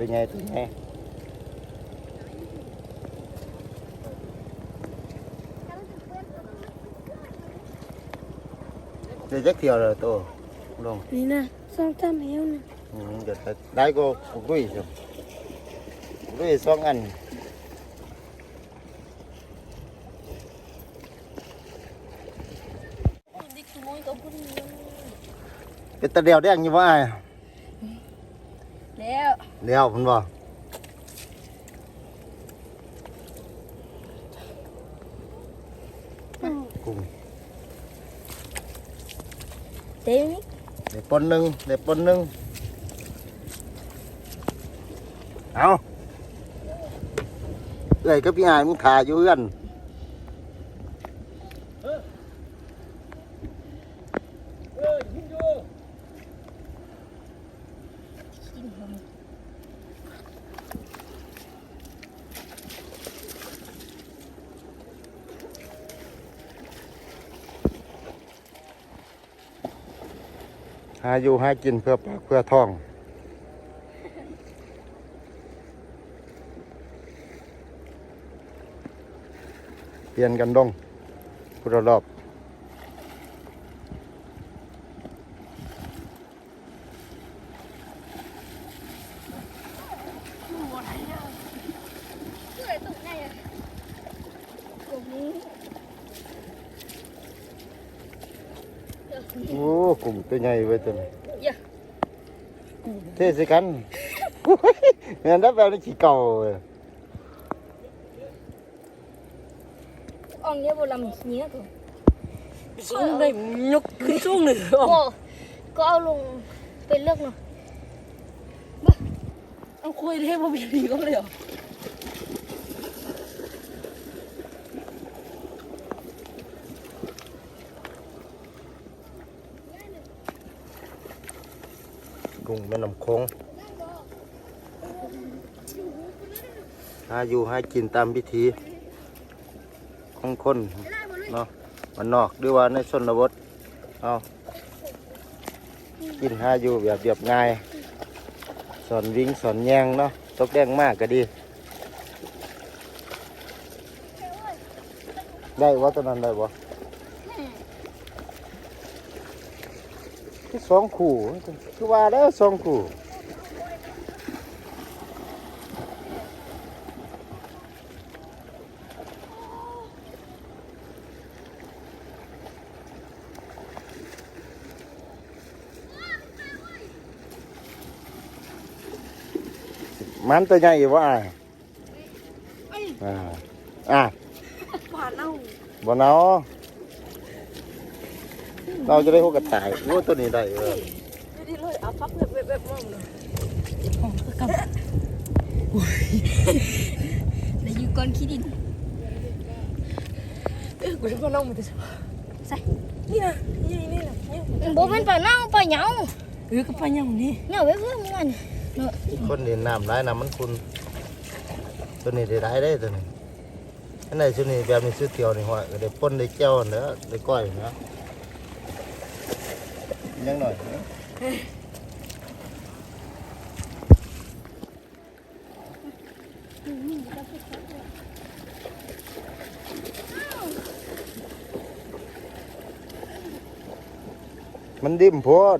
ตัวไงตัวไงเดี๋ยวจักเที่ยวเลยตัวลงนี่นะสองสา มเอวนะอืมเดี๋ยวได้ก็กุ้ยสิกุ้ยสองอันดิขโมยกับพุ่นเป็นตะเดียวแดงอยู่ว่าแล้วเดียวผมบอกกุ้งเต็มเดี๋ยวปนหนึ่งเดี๋ยวปนหนึ่งเอาเอ้ยกับพี่อายมึงถ่ายอยู่เอื้อนกิน หาอยู่หากินเพื่อปากเพื่อท้อง เปลี่ยนกันดงพุทธรอบ ช่วยตรงไหนอะตรงนี้ โอ้กุ้งตัวใหญ่ไว้ยตัวนี้อย่าเทสิกันโอ้ยเงินได้แบบนี้ขี้เก่าเว้ยอ่องเนี้ยโบราณเนี้ยตัวสูงได้ยกขึ้นสูงหนึ่งโอ้ก็เอาลงไปเลือกเนาะเอาคุยได้บ่มีดีก็เลยเหรอ กุ้งแม่น้ำคงหาอยู่หากินตามพิธีของคนเนาะมันนอกหรือว่าในชนบทเอากินหาอยู่แบบเรียบง่าย สอนวิ่งสอนแยงเนาะตกแดงมากก็ดี ได้วะตอนนั้นได้บ่ คือสองคู่คือว่าแล้วสองคู่มันตัวใหญ่อยู่ว่าอ่าอะผ่านเอาบ่เนาะ เราจะได้พวกกระต่ายโอ้ตัวนี้ได้เออไม่ได้เลยเอาพักแบบแบบมั่งเลยเดี๋ยวอยู่ก้อนขี้ดินเออกูจะมาน้องมันจะใส่นี่นะนี่นี่นะนี่โบมันปลาเน่าปลาเหยาเออก็ไปยังนี่เหยาไว้เพื่อนมันคนนี่น้ำร้ายน้ำมันคุณตัวนี้ได้ได้ได้ตัวนี้อันไหนชุดนี้แบบนี้ชุดเที่ยวนี่หัวก็ได้ป่นได้เจ้าเนื้อได้ก้อยเนื้อ ยังหน่อยเนอะมันดิ่มโพด